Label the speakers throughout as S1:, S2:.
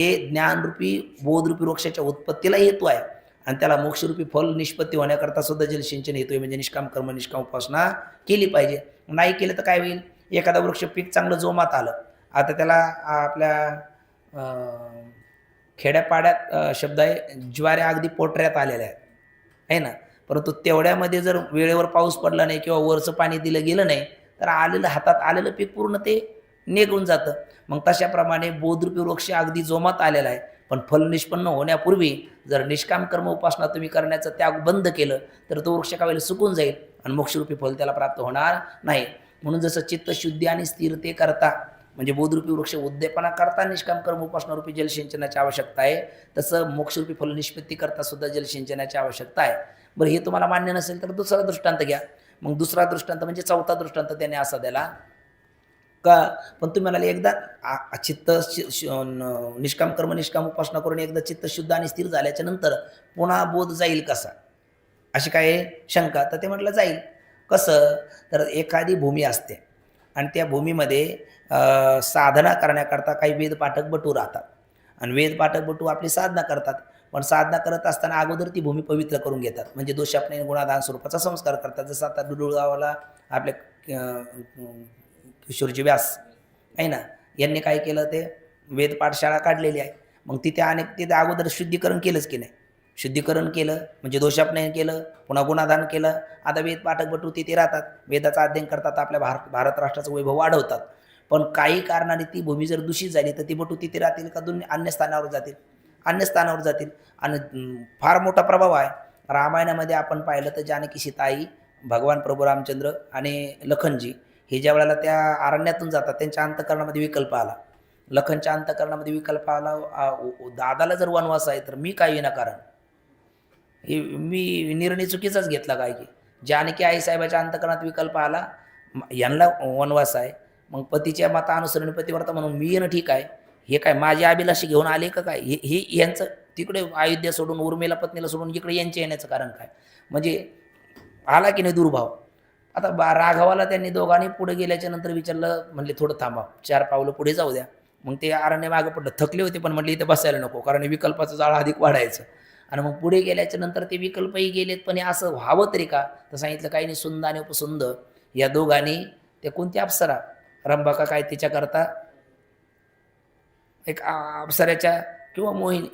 S1: हे ज्ञानरूपी बोधरूपी वृक्षाच्या उत्पत्तीला हेतू आहे. आणि त्याला मोक्षरूपी फल निष्पत्ती होण्याकरता सुद्धा जलसिंचन हेतू आहे. म्हणजे निष्काम कर्म निष्काम उपासना केली पाहिजे. नाही केलं तर काय होईल? एखादा वृक्ष पीक चांगलं जोमात आलं. आता त्याला आपल्या खेड्यापाड्यात शब्द आहे ज्वाऱ्या अगदी पोटऱ्यात आलेल्या आहेत. आहे ना? परंतु तेवढ्यामध्ये जर वेळेवर पाऊस पडला नाही किंवा वरचं पाणी दिलं गेलं नाही तर आलेलं हातात आलेलं पीक पूर्ण ते निघून जातं. मग तशाप्रमाणे बोधरूपी वृक्ष अगदी जोमात आलेला आहे. पण फल निष्पन्न होण्यापूर्वी जर निष्काम कर्म उपासना तुम्ही करण्याचं त्याग बंद केलं तर तो वृक्ष कावेळेला सुकून जाईल आणि मोक्षरूपी फल त्याला प्राप्त होणार नाही. म्हणून जसं चित्तशुद्धी आणि स्थिरते करता म्हणजे बोधरूपी वृक्ष उद्दीपना करता निष्काम कर्म उपासनारूपी जलसिंचनाची आवश्यकता आहे तसं मोक्षरूपी फल निष्पत्ती करता सुद्धा जलसिंचनाची आवश्यकता आहे. बरं हे तुम्हाला मान्य नसेल तर दुसरा दृष्टांत घ्या. मग दुसरा दृष्टांत म्हणजे चौथा दृष्टांत त्याने असा दिला. का? पण तुम्ही म्हणाले एकदा आ- चित्त शि- न- निष्काम कर्म निष्काम उपासना करून एकदा चित्त शुद्ध आणि स्थिर झाल्याच्यानंतर पुन्हा बोध जाईल कसा? अशी काय शंका? तर ते म्हटलं जाईल. कसं? तर एखादी भूमी असते आणि त्या भूमीमध्ये साधना करण्याकरता काही वेदपाठक बटू राहतात. आणि वेदपाठक बटू आपली साधना करतात. पण साधना करत असताना अगोदर ती भूमी पवित्र करून घेतात. म्हणजे दोषापणे गुणाधान स्वरूपाचा संस्कार करतात. जसं आता डुडुळगावाला आपल्या किशोरजी व्यास. आहे ना? यांनी काय केलं ते? वेद पाठशाळा काढलेली आहे. मग तिथे अनेक तिथे अगोदर शुद्धीकरण केलंच की नाही? शुद्धीकरण केलं म्हणजे दोषापनयन केलं पुन्हा गुणाधान केलं. आता वेद पाठक बटू तिथे राहतात. वेदाचा अध्ययन करतात आपल्या भारत भारत राष्ट्राचं वैभव वाढवतात. पण काही कारणाने ती भूमी जर दूषित झाली तर ती बटू तिथे राहतील का दोन्ही अन्य स्थानावर जातील? अन्य स्थानावर जातील. आणि फार मोठा प्रभाव आहे. रामायणामध्ये आपण पाहिलं तर जानकी सीताई भगवान प्रभू रामचंद्र आणि लखनजी हे ज्या वेळेला त्या अरण्यातून जातात त्यांच्या अंतकरणामध्ये विकल्प आला. लखनच्या अंतकरणामध्ये विकल्प आला दादाला जर वनवास आहे तर मी काय विनाकारण. हे मी निर्णय चुकीचाच घेतला काय की? जानकी आईसाहेबाच्या अंतकरणात विकल्प आला यांना वनवास आहे. मग पतीच्या माता अनुसरण पतिव्रता म्हणून मी येणं ठीक आहे. हे काय माझी अभिलाषी घेऊन आले का काय? हे हे यांचं तिकडे अयोध्या सोडून उर्मिला पत्नीला सोडून इकडे यांचे येण्याचं कारण काय? म्हणजे आला की नाही दुर्भाव? आता बा राघवाला त्यांनी दोघांनी पुढे गेल्याच्यानंतर विचारलं म्हणले थोडं थांबा चार पावलं पुढे जाऊ द्या. मग ते अरण्य मागं पडलं. थकले होते पण म्हटले इथे बसायला नको कारण विकल्पाचं जाळं अधिक वाढायचं. आणि मग पुढे गेल्याच्यानंतर ते विकल्पही गेलेत पण हे असं व्हावं तरी का? तर सांगितलं काही नाही सुंद आणि उपसुंद या दोघांनी ते कोणत्या अप्सरा? रंभाका काय तिच्याकरता एक अप्सऱ्याच्या किंवा मोहिनी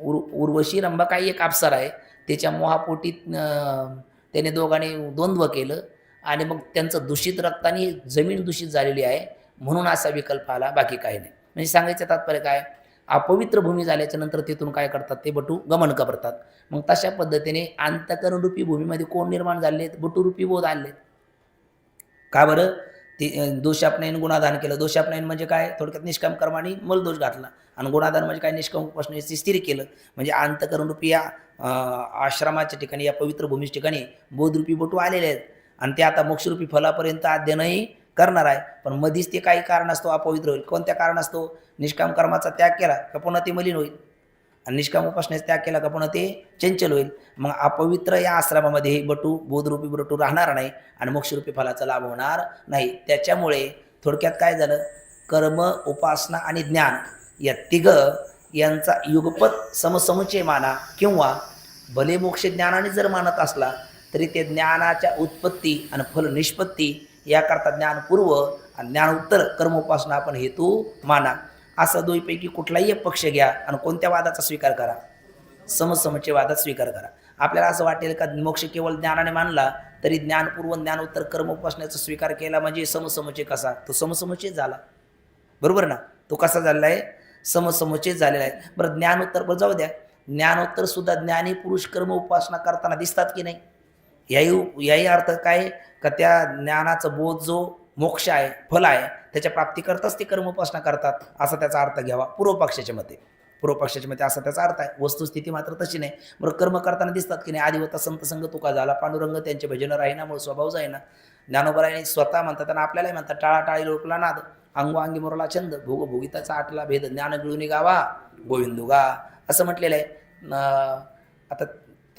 S1: उर उर्वशी रंभाका एक अप्सरा आहे त्याच्या मोहापोटीत त्याने दोघांनी द्वंद्व केलं आणि मग त्यांचं दूषित रक्ताने जमीन दूषित झालेली आहे म्हणून असा विकल्प आला बाकी काही नाही. म्हणजे सांगायचं तात्पर्य काय? अपवित्र भूमी झाल्याच्यानंतर तिथून काय करतात ते? बटू गमन करतात. मग तशा पद्धतीने अंतकरणरूपी भूमीमध्ये कोण निर्माण झाले? बटूरूपी बोध आले. का बरं? ते दोषापनयन गुणाधान केलं. दोषापनयन म्हणजे काय? थोडक्यात निष्काम कर्माने मलदोष घातला. आणि गुणाधान म्हणजे काय? निष्काम उपासनेची स्थिर केलं. म्हणजे अंतकरणरूपी या आश्रमाच्या ठिकाणी या पवित्र भूमीच्या ठिकाणी बोधरूपी बटू आलेले आहेत. आणि ते आता मोक्षरूपी फलापर्यंत अध्ययनही करणार आहे. पण मधीच ते काही कारण असतो अपवित्र होईल. कोणत्या कारण असतो? निष्काम कर्माचा त्याग केला का पुन्हा ते मलिन होईल? आणि निष्काम उपासनेचा त्याग केला का पुन्हा ते चंचल होईल? मग अपवित्र या आश्रमामध्ये हे बटू बोधरूपी बटू राहणार नाही आणि मोक्षरूपी फलाचा लाभ होणार नाही. त्याच्यामुळे थोडक्यात काय झालं? कर्म उपासना आणि ज्ञान या तिघ यांचा युगपत समसमुचे माना किंवा भले मोक्ष ज्ञानाने जर मानत असला तरी ते ज्ञानाच्या उत्पत्ती आणि फल निष्पत्ती याकरता ज्ञानपूर्व आणि ज्ञान उत्तर कर्मोपासना आपण हेतू माना. असं दोईपैकी कुठलाही पक्ष घ्या आणि कोणत्या वादाचा स्वीकार करा. समसमचे वादात स्वीकार करा. आपल्याला असं वाटेल का मोक्ष केवळ ज्ञानाने मानला तरी ज्ञानपूर्व ज्ञानोत्तर कर्म उपासनेचा स्वीकार केला म्हणजे समसमचे कसा? तो समसमचेच झाला. बरोबर ना? तो कसा झालेला आहे? समसमचेच झालेला आहे. बरं ज्ञानोत्तर बरं जाऊ द्या. ज्ञानोत्तर सुद्धा ज्ञानी पुरुष कर्म उपासना करताना दिसतात की नाही? याही याही अर्थ काय? का त्या ज्ञानाचं बोध जो मोक्ष आहे फल आहे त्याच्या प्राप्तीकरताच ते कर्म उपासना करतात असा त्याचा अर्थ घ्यावा. पूर्व पक्षाच्या मते. पूर्व पक्षाच्या मते असा त्याचा अर्थ आहे. वस्तुस्थिती मात्र तशी नाही. बरं कर्म करताना दिसतात की नाही? आधी होता संत संग तुका झाला पांडुरंग त्यांचे भजन राहीना स्वभाव जाईना. ज्ञानोबराने स्वतः म्हणतात आणि आपल्यालाही म्हणतात टाळाटाळी लोकला नाद. अंगवांगी मोरला छंद. भोग भोगिताचा आटला भेद. ज्ञान गिळून गावा गोविंदुगा असं म्हटलेलं आहे. आता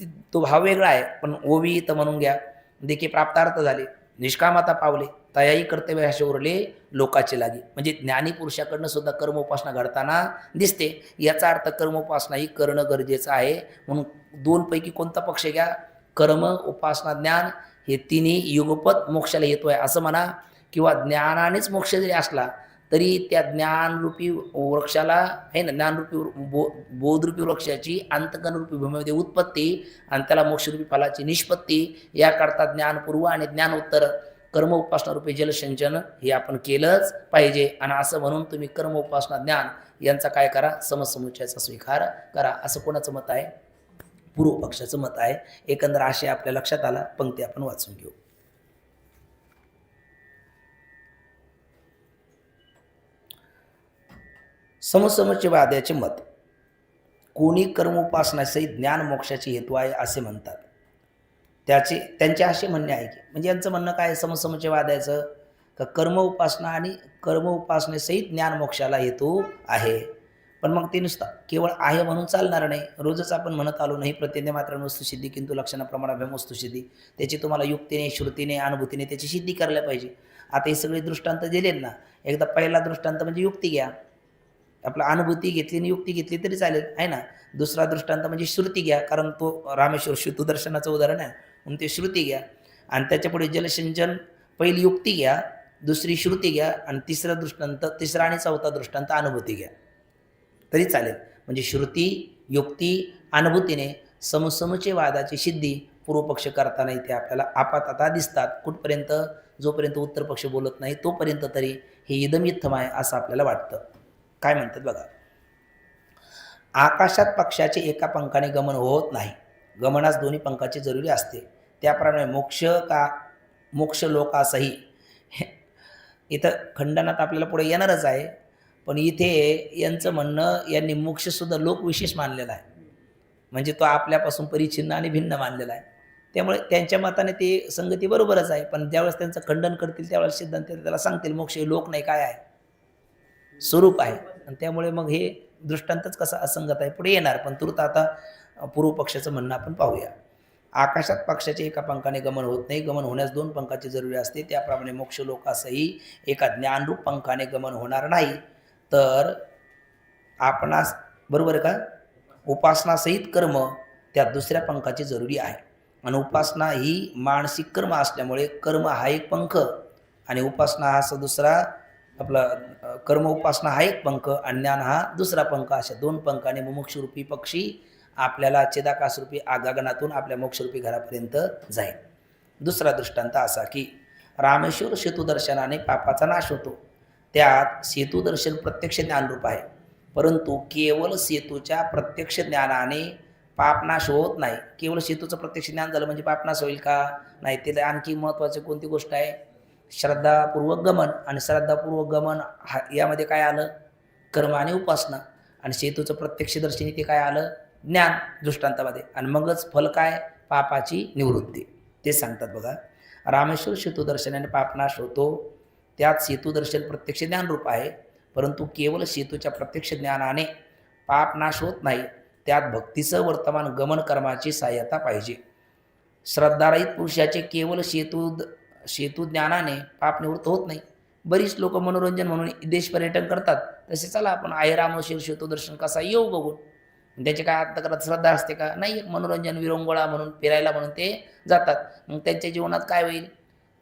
S1: तो भाव वेगळा आहे पण ओवी तर म्हणून घ्या. देखील प्राप्तार्थ झाले. निष्कामाता पावले. तयाही कर्तव्य असे उरले लोकाचे लागे. म्हणजे ज्ञानी पुरुषाकडनं सुद्धा कर्मोपासना घडताना दिसते. याचा अर्थ कर्मोपासना ही करणं गरजेचं आहे. म्हणून दोनपैकी कोणता पक्ष घ्या? कर्म उपासना ज्ञान हे तिन्ही युगपत मोक्षाला येतो आहे असं म्हणा किंवा ज्ञानानेच मोक्ष जरी असला तरी त्या ज्ञानरूपी वृक्षाला आहे ना ज्ञानरूपी बो बोधरूपी वृक्षाची अंतकनरूपी भूमीमध्ये उत्पत्ती आणि त्याला मोक्षरूपी फलाची निष्पत्ती याकरता ज्ञानपूर्व आणि ज्ञानोत्तर कर्म उपासनारूपी जलसिंचन हे आपण केलंच पाहिजे. आणि असं म्हणून तुम्ही कर्म उपासना ज्ञान यांचा काय करा? समसमुच्चयाचा स्वीकार करा. असं कोणाचं मत आहे? पूर्व पक्षाचं मत आहे. एकंदर आशय आपल्या लक्षात आला. पंक्ती आपण वाचून घेऊ. समसमचे वाद्याचे मत. कोणी कर्मोपासनासहित ज्ञान मोक्षाची हेतू आहे असे म्हणतात. त्याचे त्यांचे असे म्हणणे आहे की म्हणजे यांचं म्हणणं काय आहे? समसमचे वाद्याचं? का कर्म उपासना आणि कर्म उपासनेसहित ज्ञान मोक्षाला हेतू आहे? पण मग ते नुसतं केवळ आहे म्हणून चालणार नाही. रोजच आपण म्हणत आलो नाही प्रत्येक मात्र वस्तुसिद्धी किंतु लक्षणाप्रमाणे वस्तुसिद्धी त्याची तुम्हाला युक्तीने श्रुतीने अनुभूतीने त्याची सिद्धी करायला पाहिजे. आता हे सगळे दृष्टांत दिलेत ना एकदा पहिला दृष्टांत म्हणजे युक्ती घ्या. आपला अनुभूती घेतली आणि युक्ती घेतली तरी चालेल आहे ना? दुसरा दृष्टांत म्हणजे श्रुती घ्या कारण तो रामेश्वर श्रुतुदर्शनाचं उदाहरण आहे म्हणून ते श्रुती घ्या. आणि त्याच्यापुढे जलसिंचन पहिली युक्ती घ्या दुसरी श्रुती घ्या आणि तिसरा दृष्टांत तिसरा आणि चौथा दृष्टांत अनुभूती घ्या. तरी चालेल. म्हणजे श्रुती युक्ती अनुभूतीने समसमचे वादाची सिद्धी पूर्वपक्ष करताना इथे आपल्याला आपातता दिसतात. कुठपर्यंत? जोपर्यंत उत्तर पक्ष बोलत नाही तोपर्यंत तरी हे इदमित्थम आहे असं आपल्याला वाटतं. काय म्हणतात बघा? आकाशात पक्षाचे एका पंखाने गमन होत नाही. गमनास दोन्ही पंखाची जरुरी असते. त्याप्रमाणे मोक्ष का मोक्ष लोकासही. इथं खंडनात आपल्याला पुढे येणारच आहे. पण इथे यांचं म्हणणं यांनी मोक्षसुद्धा लोकविशेष मानलेला आहे. म्हणजे तो आपल्यापासून परिच्छिन्न आणि भिन्न मानलेला आहे. त्यामुळे त्यांच्या मताने ते संगती बरोबरच आहे. पण ज्यावेळेस त्यांचं खंडन करतील त्यावेळेस सिद्धांत त्याला सांगतील मोक्ष हे लोक नाही काय आहे? स्वरूप आहे. आणि त्यामुळे मग हे दृष्टांतच कसा असंगत आहे पुढे येणार. पण तुर्त आता पूर्व पक्षाचं म्हणणं आपण पाहूया. आकाशात पक्षाचे एका पंखाने गमन होत नाही. गमन होण्यास दोन पंखाची जरुरी असते. त्याप्रमाणे मोक्ष लोकासही एका ज्ञानरूप पंखाने गमन होणार नाही. तर आपणास बरोबर का? उपासनासहित कर्म त्या दुसऱ्या पंखाची जरुरी आहे. आणि उपासना ही मानसिक कर्म असल्यामुळे कर्म हा एक पंख आणि उपासना हा असा दुसरा आपला कर्म उपासना हा एक पंख आणि ज्ञान हा दुसरा पंख अशा दोन पंखाने मुमुक्षरूपी पक्षी आपल्याला चेदाकासरूपी आगागनातून आपल्या मोक्षरूपी घरापर्यंत जाईल. दुसरा दृष्टांत असा की रामेश्वर सेतुदर्शनाने पापाचा नाश होतो. त्यात सेतुदर्शन प्रत्यक्ष ज्ञानरूप आहे. परंतु केवळ सेतूच्या प्रत्यक्ष ज्ञानाने पापनाश होत नाही. केवळ सेतूचं प्रत्यक्ष ज्ञान झालं म्हणजे पापनाश होईल का? नाही ते आणखी महत्त्वाची कोणती गोष्ट आहे? श्रद्धापूर्वक गमन आणि श्रद्धापूर्वक गमन हा यामध्ये काय आलं? कर्म आणि उपासना. आणि सेतूचं प्रत्यक्षदर्शनी ते काय आलं? ज्ञान दृष्टांतामध्ये. आणि मगच फल काय? पापाची निवृत्ती. ते सांगतात बघा. रामेश्वर सेतूदर्शनाने पापनाश होतो. त्यात सेतूदर्शन प्रत्यक्ष ज्ञानरूप आहे. परंतु केवळ सेतूच्या प्रत्यक्ष ज्ञानाने पापनाश होत नाही. त्यात भक्तीचं वर्तमान गमन कर्माची सहाय्यता पाहिजे. श्रद्धारहित पुरुषाचे केवळ सेतू सेतू ज्ञानाने पाप निवृत्त होत नाही. बरीच लोक मनोरंजन म्हणून देश पर्यटन करतात. तसे चला आपण आई शिर सेतू दर्शन कसा येऊ बघून. त्याची काय अंतकरात श्रद्धा असते का? नाही एक मनोरंजन विरंगुळा म्हणून फिरायला म्हणून ते जातात. मग त्यांच्या जीवनात काय होईल?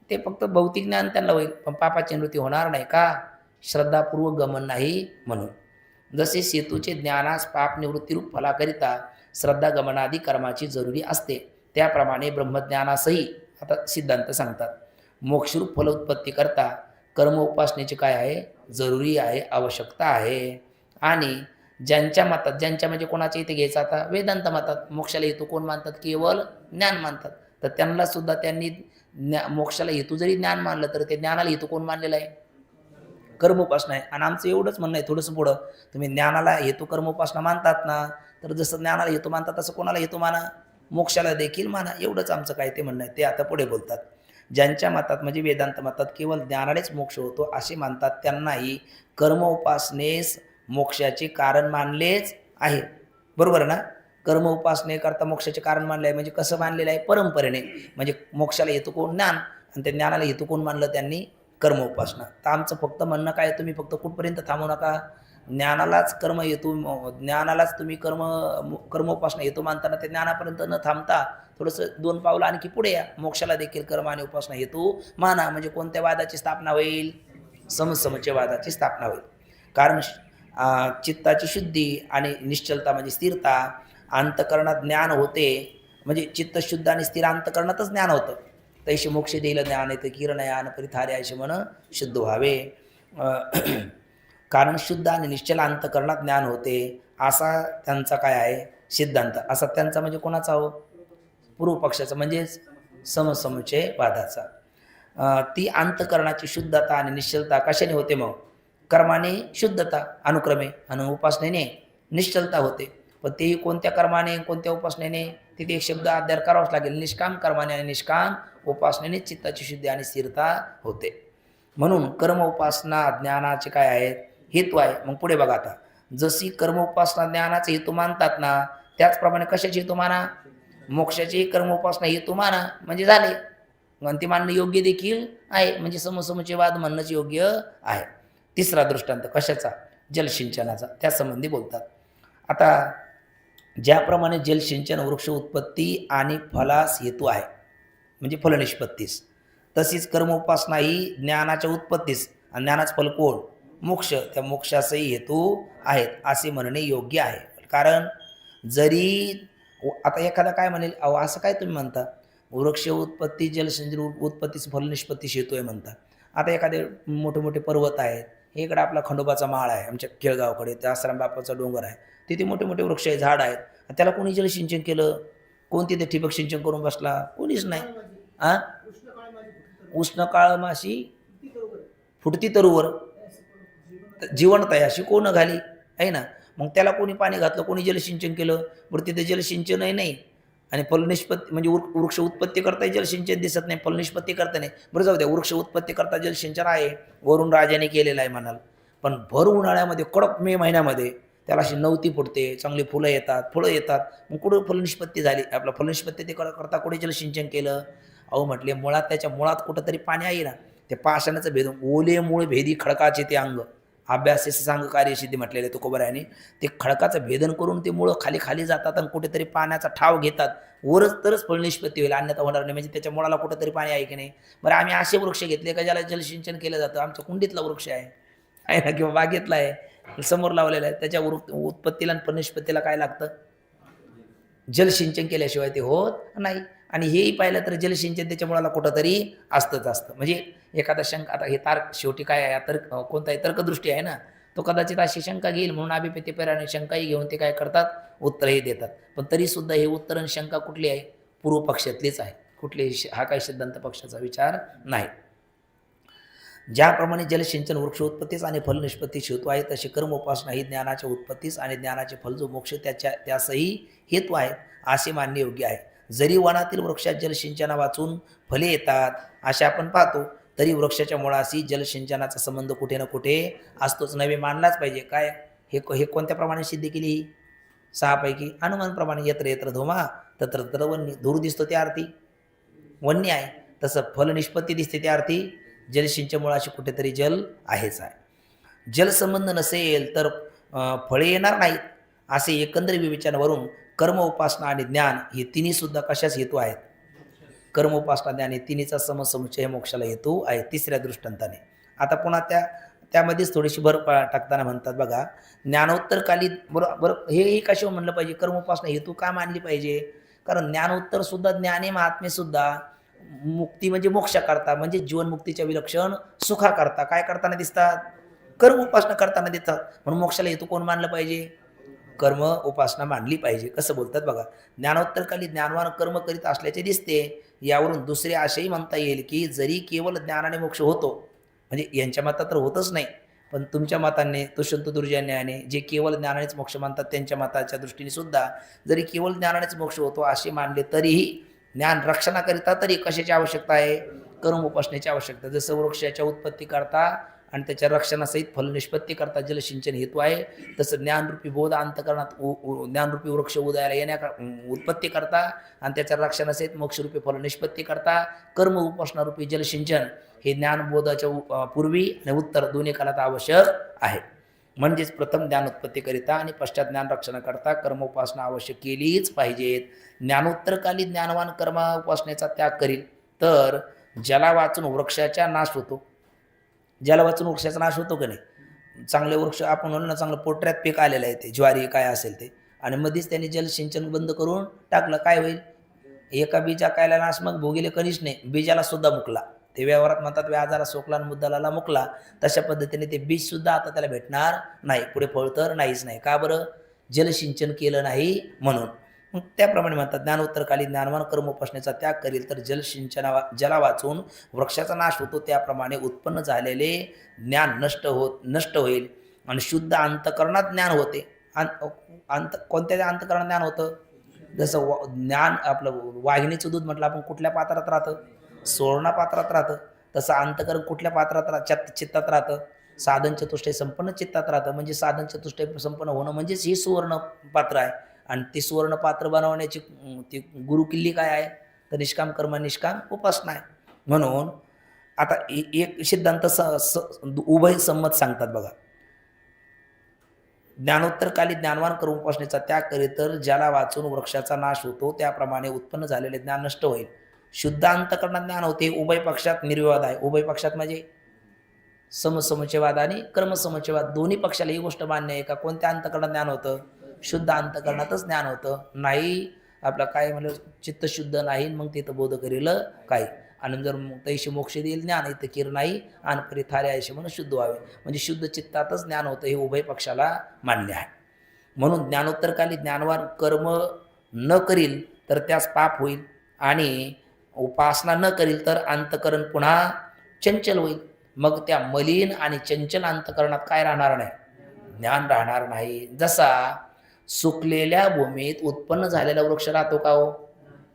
S1: ते फक्त भौतिक ज्ञान त्यांना होईल. पण पापाची नृत्य होणार नाही का? श्रद्धापूर्वक गमन नाही म्हणून. जसे सेतूचे ज्ञानास पाप निवृत्तीरूप फलाकरिता श्रद्धा गमनादी कर्माची जरुरी असते. त्याप्रमाणे ब्रह्मज्ञानासही आता सिद्धांत सांगतात. मोक्षरूप फलोत्पत्ती करता कर्म उपासनेची काय आहे? जरुरी आहे आवश्यकता आहे. आणि ज्यांच्या मतात ज्यांच्या म्हणजे कोणाच्या इथे घ्यायचा आता? वेदांत मतात. मोक्षाला हेतू कोण मानतात? केवळ ज्ञान मानतात. तर त्यांना सुद्धा त्यांनी ज्ञा मोक्षाला हेतू जरी ज्ञान मानलं तर ते ज्ञानाला हेतू कोण मानलेलं आहे? कर्मोपासना आहे. आणि आमचं एवढंच म्हणणं आहे थोडंसं पुढं. तुम्ही ज्ञानाला हेतू कर्मोपासना मानतात ना तर जसं ज्ञानाला हेतू मानतात तसं कोणाला हेतू माना? मोक्षाला देखील माना. एवढंच आमचं काय ते म्हणणं आहे. ते आता पुढे बोलतात. ज्यांच्या मतात म्हणजे वेदांत मतात केवळ ज्ञानानेच मोक्ष होतो असे मानतात त्यांनाही कर्म उपासनेस मोक्षाचे कारण मानलेच आहे. बरोबर ना? कर्म उपासनेकरता मोक्षाचे कारण मानले आहे म्हणजे कसं मानलेलं आहे? परंपरेने. म्हणजे मोक्षाला हेतू कोण? ज्ञान. आणि त्या ज्ञानाला हेतू कोण मानलं? त्यांनी कर्म उपासना. तर आमचं फक्त म्हणणं काय तुम्ही फक्त कुठपर्यंत थांबू नका. ज्ञानालाच कर्म येतो ज्ञानालाच तुम्ही कर्म कर्मोपासना येतो हेतू मानताना ते ज्ञानापर्यंत न थांबता थोडंसं दोन पावलं आणखी पुढे या. मोक्षाला देखील कर्म आणि उपासना हेतू माना म्हणजे कोणत्या वादाची स्थापना होईल? समसमच्या वादाची स्थापना होईल. कारण चित्ताची शुद्धी आणि निश्चलता म्हणजे स्थिरता अंतकरणात ज्ञान होते. म्हणजे चित्त शुद्ध आणि स्थिर अंतकरणातच ज्ञान होतं. तैसे मोक्ष देईल ज्ञान येतं किरणयान परिथार्य असे म्हण शुद्ध व्हावे. कारण शुद्ध आणि निश्चल अंतकरणात ज्ञान होते असा त्यांचा काय आहे? सिद्धांत. असा त्यांचा म्हणजे कोणाचा हो? पूर्व पक्षाचा म्हणजेच समसमचे वादाचा. ती अंतकरणाची शुद्धता आणि निश्चलता कशाने होते मग? कर्माने शुद्धता अनुक्रमे आणि उपासनेने निश्चलता होते. पण तेही कोणत्या कर्माने कोणत्या उपासनेने? तिथे एक शब्द अध्ययन करावाच लागेल. निष्काम कर्माने आणि निष्काम उपासनेने चित्ताची शुद्धी आणि स्थिरता होते. म्हणून कर्म उपासना ज्ञानाचे काय आहेत? हेतू आहे. मग पुढे बघा आता. जशी कर्मोपासना ज्ञानाचे हेतू मानतात ना त्याचप्रमाणे कशाचे हेतू माना? मोक्षाची कर्मोपासना हेतू माना. म्हणजे झाले. आणि ते मानणं योग्य देखील आहे. म्हणजे समसमचे वाद म्हणणंच योग्य आहे. तिसरा दृष्टांत कशाचा? जलसिंचनाचा त्यासंबंधी बोलतात. आता ज्याप्रमाणे जलसिंचन वृक्ष उत्पत्ती आणि फलास हेतू आहे. म्हणजे फलनिष्पत्तीस. तशीच कर्मोपासना ही ज्ञानाच्या उत्पत्तीस. आणि ज्ञानाचं फल कोण? मोक्ष त्या मोक्षासही हेतू आहेत असे म्हणणे योग्य आहे. कारण जरी आता एखादा काय म्हणेल अहो असं काय तुम्ही म्हणता? वृक्ष उत्पत्ती जलसिंचन उत्पत्तीस फलनिष्पत्तीस आहे म्हणता. आता एखादे मोठे मोठे पर्वत आहेत हे इकडे आपला खंडोबाचा माळ आहे आमच्या केळगावकडे त्या आश्रम बापाचा डोंगर आहे. तिथे मोठे मोठे वृक्ष आहे झाड आहेत. त्याला कोणी जलसिंचन केलं? कोण तिथे ठिबक सिंचन करून बसला? कोणीच नाही. आ? उष्ण काळ माशी फुटती तरुवर. जिवंत आहे अशी कोण घाली? आहे ना? मग त्याला कोणी पाणी घातलं? कोणी जलसिंचन केलं? बरं तिथे जलसिंचनही नाही. आणि फलनिष्पत्ती म्हणजे वृ- वृक्ष उत्पत्ती करता जलसिंचन दिसत नाही फलनिष्पत्ती करता नाही. बरं जाऊ द्या वृक्ष उत्पत्ती करता जलसिंचन आहे वरून राजाने केलेलं आहे म्हणाल. पण भर उन्हाळ्यामध्ये कडक मे महिन्यामध्ये त्याला अशी नवती फुटते चांगली फुलं येतात फळं येतात. मग कुठं फलनिष्पत्ती झाली? आपलं फलनिष्पत्ती ते करता कुठे जलसिंचन केलं? अहो म्हटले मुळात त्याच्या मुळात कुठंतरी पाणी आहे ना. ते पाषाणाचं भेद ओले मूळ भेदी खडकाचे ते अंग. अभ्यास सांग कार्यसिद्धी म्हटलेले तुकोबरायाने. ते खडकाचं भेदन करून ते मुळं खाली खाली जातात आणि कुठेतरी पाण्याचा ठाव घेतात. वरच तरच फळनिष्पत्ती होईल अन्यथा होणार नाही. म्हणजे त्याच्या मुळाला कुठेतरी पाणी आहे की नाही? बरं आम्ही असे वृक्ष घेतले का ज्याला जलसिंचन केलं जातं? आमच्या कुंडीतला वृक्ष आहे. आहे ना? किंवा बागेतला आहे. समोर लावलेला आहे. त्याच्या उत्पत्तीला आणि फळनिष्पत्तीला काय लागतं? जलसिंचन केल्याशिवाय ते होत नाही. आणि हेही पाहिलं तर जलसिंचन त्याच्या मुळाला कुठंतरी असतंच असतं. म्हणजे एखादा शंका आता हे तार्क शेवटी काय आहे? तर्क कोणताही तर्कदृष्टी आहे ना तो कदाचित अशी शंका घेईल म्हणून अभिपेती पेराने शंकाही घेऊन ते काय करतात? उत्तरही देतात. पण तरीसुद्धा हे उत्तर आणि शंका कुठली आहे? पूर्व पक्षातलीच आहे. कुठलीही हा काही सिद्धांत पक्षाचा विचार नाही. ज्याप्रमाणे जलसिंचन वृक्ष उत्पत्तीस आणि फलनिष्पत्ती हेतू आहे तशी कर्म उपासना ही ज्ञानाच्या उत्पत्तीस आणि ज्ञानाचे फल जो मोक्ष त्याच्या त्यासही हेतू आहेत असे मानणे योग्य आहे. जरी वनातील वृक्षात जलसिंचना वाचून फले येतात असे आपण पाहतो तरी वृक्षाच्या मुळाशी जलसिंचनाचा संबंध कुठे ना कुठे असतोच. नव्हे मानलाच पाहिजे. काय? हे हे कोणत्या प्रमाणे सिद्ध केली सहापैकी अनुमानप्रमाणे यत्र यत्र धोमा तत्र तत्र वन्य. धूर दिसतो त्या अर्थी वन्य आहे. तसं फलनिष्पत्ती दिसते त्या अर्थी जलसिंचन मुळाशी कुठेतरी जल आहेच आहे. जलसंबंध नसेल तर फळे येणार नाहीत. असे एकंदर विवेचनावरून कर्म उपासना आणि ज्ञान हे तिन्ही सुद्धा कशाच हेतू आहेत? कर्मोपासना ज्ञाने ज्ञान हे तिन्हीचा समसमुच्चय मोक्षाला हेतू आहे तिसऱ्या दृष्टांताने. आता पुन्हा त्या त्यामध्येच थोडीशी भर पा- टाकताना म्हणतात बघा ज्ञानोत्तरकाली बरं बरं एक कशावर म्हणलं पाहिजे कर्मोपासना हेतू का मानली पाहिजे? कारण ज्ञानोत्तर सुद्धा ज्ञाने महात्मेसुद्धा मुक्ती म्हणजे मोक्ष करता म्हणजे जीवनमुक्तीच्या विलक्षण सुखा करता. काय करताना दिसतात? कर्म उपासना करताना दिसतात म्हणून मोक्षाला हेतू कोण मानलं पाहिजे? कर्म उपासना मानली पाहिजे. कसं बोलतात बघा ज्ञानोत्तरकाली ज्ञानवान कर्म करीत असल्याचे दिसते यावरून दुसरे आशयही म्हणता येईल की जरी केवळ ज्ञानाने मोक्ष होतो म्हणजे यांच्या मतात तर होतच नाही पण तुमच्या मताने तुषंत दुर्जन्याने जे केवळ ज्ञानानेच मोक्ष मानतात त्यांच्या मताच्या दृष्टीने सुद्धा जरी केवळ ज्ञानानेच मोक्ष होतो असे मानले तरीही ज्ञान रक्षणाकरिता तरी कशाची आवश्यकता आहे? कर्म उपासनेची आवश्यकता. जसं वृक्षाच्या उत्पत्तीकरता आणि त्याच्या रक्षणासहित फलनिष्पत्ती करता जलसिंचन हेतू आहे. तसं ज्ञानरूपी बोध अंतकरणात उ- उ- ज्ञानरूपी वृक्ष उदयाला येण्या उत्पत्ती करता आणि त्याच्या रक्षणासहित मोक्षरूपी फलनिष्पत्ती करता. कर्म उपासनारूपी जलसिंचन हे ज्ञानबोधाच्या पूर्वी आणि उत्तर दोन्ही कालात आवश्यक आहे. म्हणजेच प्रथम ज्ञान उत्पत्तीकरिता आणि पश्चात ज्ञान रक्षणाकरता कर्मोपासना आवश्यक केलीच पाहिजेत. ज्ञानोत्तरकाली ज्ञानवान कर्म उपासनेचा त्याग करील तर जला वाचून वृक्षाचा नाश होतो. ज्याला वाचून वृक्षाचा नाश होतो की नाही? चांगले वृक्ष आपण म्हणून ना चांगलं पोटऱ्यात पीक आलेलं आहे ते ज्वारी काय असेल ते. आणि मध्येच त्यांनी जलसिंचन बंद करून टाकलं काय होईल? एका बीजा कायला नाश मग भोगीले कधीच नाही बीजाला सुद्धा मुकला. ते व्यवहारात म्हणतात व्याजाला सोकला आणि मुद्दाला मुकला. तशा पद्धतीने ते बीज सुद्धा आता त्याला भेटणार नाही. पुढे फळ तर नाहीच नाही. का बरं? जलसिंचन केलं नाही म्हणून. मग त्याप्रमाणे म्हणतात ज्ञानोत्तरकाली ज्ञानवान कर्मोपासनेचा त्याग करील तर जलसिंचना जला वाचून वृक्षाचा नाश होतो. त्याप्रमाणे उत्पन्न झालेले ज्ञान नष्ट होत नष्ट होईल आणि शुद्ध अंतकरणात ज्ञान होते. अंत कोणत्या अंतकरणात ज्ञान होतं? जसं वा- ज्ञान आपलं वाघिणीचं दूध म्हटलं आपण कुठल्या पात्रात राहतं? सुवर्ण पात्रात राहतं. तसं अंतकरण कुठल्या पात्रात राह चित्तात राहतं? साधन चतुष्टय संपन्न चित्तात राहतं. म्हणजे साधन चतुष्टय संपन्न होणं म्हणजेच ही सुवर्ण पात्र आहे. आणि ती सुवर्णपात्र बनवण्याची ती गुरुकिल्ली काय आहे? तर निष्काम कर्म निष्काम उपासना आहे. म्हणून आता एक सिद्धांत स उभय संमत सांगतात बघा. ज्ञानोत्तरकाली ज्ञानवान करून उपासनेचा त्याग करीत तर ज्याला वाचून वृक्षाचा नाश होतो त्याप्रमाणे उत्पन्न झालेले ज्ञान नष्ट होईल. शुद्ध अंतकरणात ज्ञान होते उभय पक्षात निर्विवाद आहे. उभय पक्षात म्हणजे समसमचेवाद आणि कर्मसमचेवाद दोन्ही पक्षाला ही गोष्ट मान्य आहे का? कोणत्या अंतकरणात ज्ञान होतं? शुद्ध अंतकरणातच ज्ञान होतं. नाही आपलं काय म्हणलं चित्त शुद्ध नाही मग तिथं बोध करील काय? आणि जर तैशी मोक्ष देईल ज्ञान इथं किर नाही आणि परी थारे आयशी म्हणून शुद्ध व्हावे. म्हणजे शुद्ध चित्तातच ज्ञान होतं हे उभय पक्षाला मान्य आहे. म्हणून ज्ञानोत्तरकाली ज्ञानवान कर्म न करील तर त्यास पाप होईल आणि उपासना न करील तर अंतकरण पुन्हा चंचल होईल. मग त्या मलिन आणि चंचल अंतकरणात काय राहणार नाही? ज्ञान राहणार नाही. जसा सुकलेल्या भूमीत उत्पन्न झालेला वृक्ष राहतो का हो?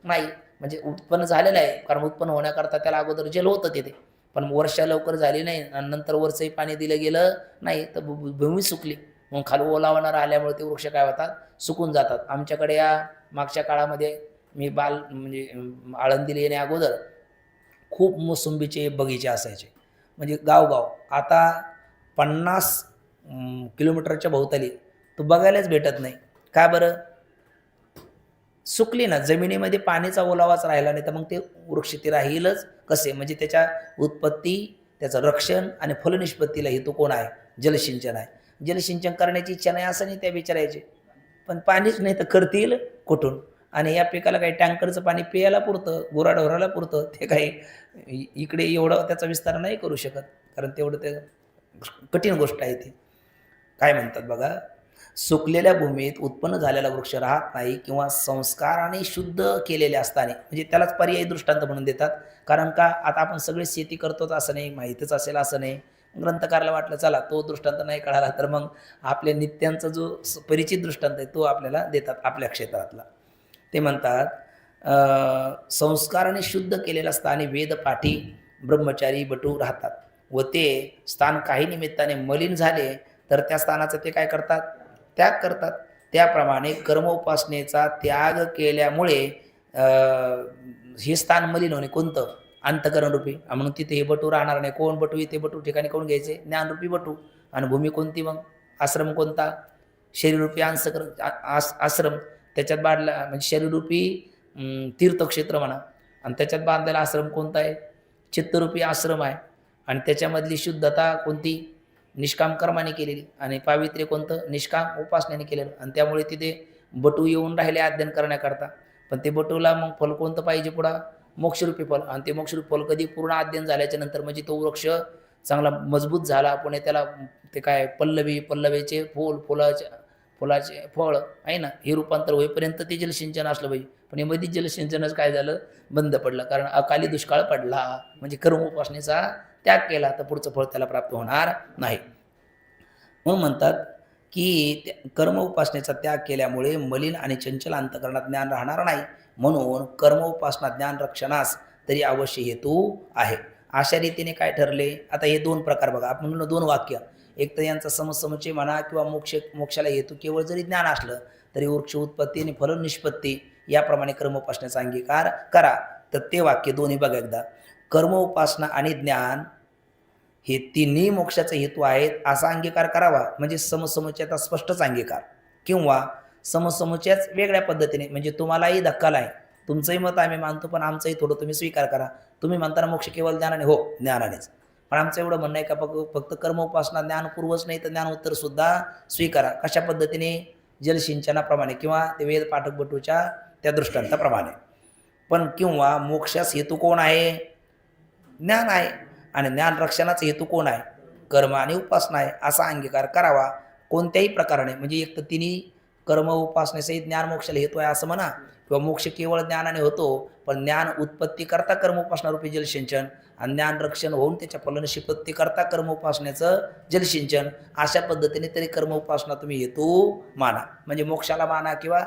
S1: नाही. म्हणजे उत्पन्न झालेलं आहे. कारण उत्पन्न होण्याकरता त्याला अगोदर जल होतं तिथे. पण वर्षा लवकर झाली नाही आणि नंतर वरचंही पाणी दिलं गेलं नाही तर भूमी सुकली. मग खाली ओलावणार आल्यामुळे ते वृक्ष काय होतात? सुकून जातात. आमच्याकडे या मागच्या काळामध्ये मी बाल म्हणजे आळंदी आळंदीला येण्या अगोदर खूप मोसंबीचे बगीचे असायचे. म्हणजे गावगाव. आता पन्नास किलोमीटरच्या भोवताली तो बघायलाच भेटत नाही. का बरं? सुकली ना जमिनीमध्ये पाणीचा ओलावाच राहिला नाही तर मग ते वृक्ष ते राहीलच कसे? म्हणजे त्याच्या उत्पत्ती त्याचं रक्षण आणि फलनिष्पत्तीला हेतू कोण आहे? जलसिंचन आहे. जलसिंचन करण्याची इच्छा नाही असं नाही त्या विचारायचे पण पाणीच नाही तर करतील कुठून? आणि या पिकाला काही टँकरचं पाणी पियाला पुरतं गुराढोराला पुरतं ते काही इकडे एवढं त्याचा विस्तार नाही करू शकत. कारण तेवढं ते कठीण गोष्ट आहे ती. काय म्हणतात बघा? सुकलेल्या भूमीत उत्पन्न झालेला वृक्ष राहत नाही किंवा संस्काराने शुद्ध केलेले असताना म्हणजे त्यालाच पर्यायी दृष्टांत म्हणून देतात. कारण का? आता आपण सगळे शेती करतोच असं नाही माहीतच असेल असं नाही. ग्रंथकाराला वाटलं चला तो दृष्टांत नाही कळाला तर मग आपल्या नित्यांचा जो स- परिचित दृष्टांत आहे तो आपल्याला देतात आपल्या क्षेत्रातला. ते म्हणतात संस्काराने शुद्ध केलेलं स्थानी वेदपाठी ब्रह्मचारी बटू राहतात. व ते स्थान काही निमित्ताने मलिन झाले तर त्या स्थानाचं ते काय करतात? त्याग करतात. त्याप्रमाणे कर्मोपासनेचा त्याग केल्यामुळे हे स्थान मलिन होणे कोणतं? अंतकरणरूपी. म्हणून तिथे हे बटू राहणार नाही. कोण बटू? इथे बटू ठिकाणी कोण घ्यायचे? ज्ञानरूपी बटू. आणि भूमी कोणती मग? आश्रम कोणता? शरीररूपी अंशकर आस- आश्रम. त्याच्यात बांधला म्हणजे शरीररूपी तीर्थक्षेत्र म्हणा. आणि त्याच्यात बांधलेला आश्रम कोणता आहे? चित्तरूपी आश्रम आहे. आणि त्याच्यामधली शुद्धता कोणती? निष्काम कर्माने केलेली आणि पावित्र्य कोणतं? निष्काम उपासनेने केलेलं. आणि त्यामुळे तिथे बटू येऊन राहिले अध्ययन करण्याकरता. पण ते बटूला मग फल कोणतं पाहिजे पुढं? मोक्षरूपी फल. आणि ते मोक्षरूपी फल कधी पूर्ण अध्ययन झाल्याच्यानंतर म्हणजे तो वृक्ष चांगला मजबूत झाला. पुणे त्याला ते काय पल्लवी पल्लवीचे फूल फुलाचे फुलाचे फळ आहे ना? हे रूपांतर होईपर्यंत ते जलसिंचन असलं पाहिजे. पण हे मध्ये जलसिंचनच काय झालं? बंद पडलं. कारण अकाली दुष्काळ पडला. म्हणजे कर्म उपासनेचा त्याग केला तर पुढचं फळ त्याला प्राप्त होणार नाही. म्हणून म्हणतात की त्या- कर्म उपासनेचा त्याग केल्यामुळे मलिन आणि चंचल अंतकरणात ज्ञान राहणार नाही. म्हणून कर्म उपासना ज्ञान रक्षणास तरी अवश्य हेतू आहे. अशा रीतीने काय ठरले? आता हे दोन प्रकार बघा. आपण म्हणलो दोन वाक्य. एक तर यांचा समसमचे म्हणा किंवा मोक्ष मोक्षाला हेतू केवळ जरी ज्ञान असलं तरी वृक्ष उत्पत्ती आणि फल निष्पत्ती याप्रमाणे कर्म उपासनेचा अंगीकार करा. तर ते वाक्य दोन्ही बघा एकदा. कर्म उपासना आणि ज्ञान हे तिन्ही मोक्षाचे हेतू आहेत असा अंगीकार करावा. म्हणजे समसमुच्याचा स्पष्टच अंगीकार. किंवा समसमुच्याच वेगळ्या पद्धतीने म्हणजे तुम्हालाही धक्का आहे तुमचंही मत आम्ही मानतो पण आमचंही थोडं तुम्ही स्वीकार करा. तुम्ही म्हणताना मोक्ष केवळ ज्ञानाने हो ज्ञानानेच. पण आमचं एवढं म्हणणं आहे का फक्त फक्त कर्म उपासना ज्ञानपूर्वच नाही तर ज्ञान उत्तर सुद्धा स्वीकारा. कशा पद्धतीने? जलसिंचनाप्रमाणे किंवा ते वेद पाठकबटूच्या त्या दृष्टांताप्रमाणे. पण किंवा मोक्षास हेतू कोण आहे? ज्ञान आहे. आणि ज्ञान रक्षणाचा हेतू कोण आहे? कर्म आणि उपासना आहे असा अंगीकार करावा. कोणत्याही प्रकाराने म्हणजे एक तर तिन्ही कर्म उपासनेसहित ज्ञान मोक्षाला हेतू आहे असं म्हणा किंवा मोक्ष केवळ ज्ञानाने होतो पण ज्ञान उत्पत्ती करता कर्म उपासनारूपी जलसिंचन आणि ज्ञान रक्षण होऊन त्याच्या फलनशिपत्ती करता कर्म उपासनेचं जलसिंचन अशा पद्धतीने तरी कर्म उपासना तुम्ही हेतू माना. म्हणजे मोक्षाला माना किंवा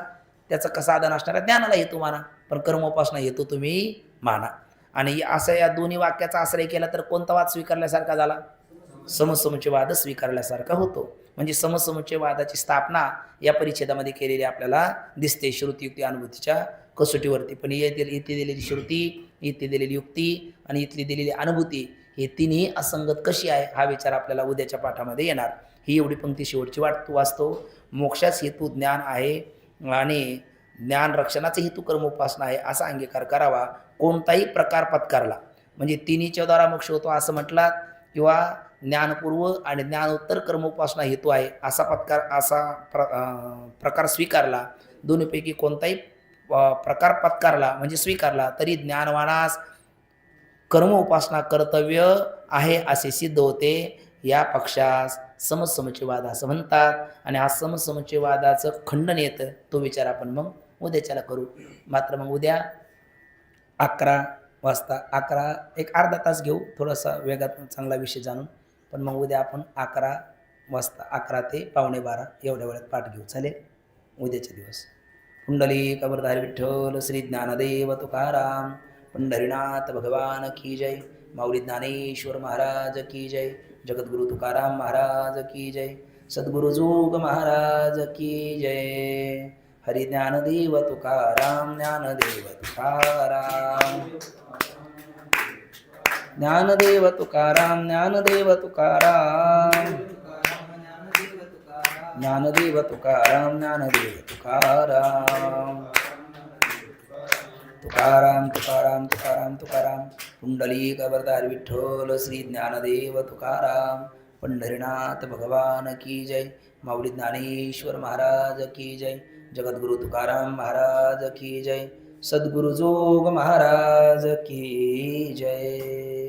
S1: त्याचं कसं साधन असणाऱ्या ज्ञानाला हेतू माना पण कर्म उपासना हेतू तुम्ही माना. आणि असं या दोन्ही वाक्याचा आश्रय केला तर कोणता वाद स्वीकारल्यासारखा झाला? समसमुचे वाद स्वीकारल्यासारखा होतो. म्हणजे समसमुचे वादाची स्थापना या परिच्छेदामध्ये केलेली आपल्याला दिसते. श्रुतियुक्ती अनुभूतीच्या कसोटीवरती. पण येथे इथे दिलेली श्रुती इथे दिलेली युक्ती आणि इथली दिलेली अनुभूती हे तिन्ही असंगत कशी आहे हा विचार आपल्याला उद्याच्या पाठामध्ये येणार. ही एवढी पंक्ती शेवटची वाट वाचतो. मोक्षाच हेतू ज्ञान आहे आणि ज्ञान रक्षणाचा हेतू कर्म उपासना आहे असा अंगीकार करावा. कोणताही प्रकार पत्कारला. म्हणजे तिन्हीच्या द्वारा मोक्ष होतो असं म्हटलात किंवा ज्ञानपूर्व आणि ज्ञानोत्तर कर्मोपासना हेतू आहे असा पत्कार असा प्र प्रकार स्वीकारला. दोन्हीपैकी कोणताही प्रकार पत्कारला म्हणजे स्वीकारला तरी ज्ञानवानास कर्म उपासना कर्तव्य आहे असे सिद्ध होते. या पक्षास समसमुचयवाद असं म्हणतात. आणि हा समसमुचयवादाचं खंडन येतं तो विचार आपण मग उद्याच्याला करू. मात्र मग उद्या अकरा वाजता अकरा एक अर्धा तास घेऊ थोडासा वेगात चांगला विषय जाणून. पण मग उद्या आपण अकरा वाजता अकरा ते पावणे बारा एवढ्या वेळात पाठ घेऊ. चालेल? उद्याचे दिवस. कुंडली कबरधारी विठ्ठल श्री ज्ञानदेव तुकाराम पंढरीनाथ भगवान की जय. माऊली ज्ञानेश्वर महाराज की जय. जगद्गुरु तुकाराम महाराज की जय. सद्गुरु जोग महाराज की जय. हरि ज्ञानदेव तुकाराम ज्ञानदेव तुकाराम ज्ञानदेव तुकाराम ज्ञानदेव तुकाराम ज्ञानदेव तुकाराम ज्ञानदेव तुकाराम। तुकाराम तुकाराम तुकाराम तुकाराम कुंडली कबरदार विठ्ठल श्री ज्ञानदेव तुकाराम पंढरीनाथ भगवान की जय। माऊली ज्ञानेश्वर महाराज की जय। जगद्गुरु तुकाराम महाराज की जय। सद्गुरु जोग महाराज की जय।